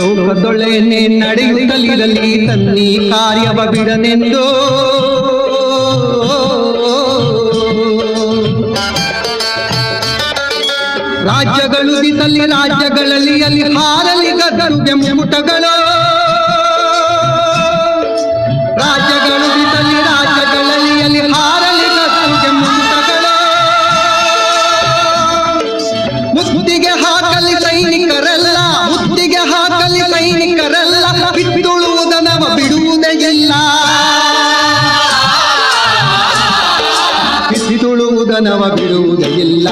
ಲೋಕದೊಳೆನೆ ನಡೆಯುತ್ತಲಿರಲಿ, ತನ್ನಿ ಕಾರ್ಯವ ಬಿಡನೆಂದು. ರಾಜ್ಯಗಳು ಬಿದ್ದಲ್ಲಿ ರಾಜ್ಯಗಳಲ್ಲಿ ಅಲ್ಲಿ ಹಾರಲಿ ಗದ್ದುಗೆ ಮುಟಗಳು ರಾಜ್ಯಗಳು ದಿಸಲಿ ರಾಜ್ಯಗಳಲ್ಲಿ ಅಲ್ಲಿ ಹಾರಲಿ ಗದ್ದುಗೆ ಮುಟಗಳು ಮುಸ್ಮುದಿಗೆ ಹಾಕಲಿ ಮುತ್ತಿಗೆ ಸೈನಿಕರಲ್ಲ ಬಿತ್ತುಳುವುದ ನವ ಬಿಡುವುದೇ ಇಲ್ಲ ಬಿಸಿದುಳುವುದ ನವ ಬಿಡುವುದೇ ಇಲ್ಲ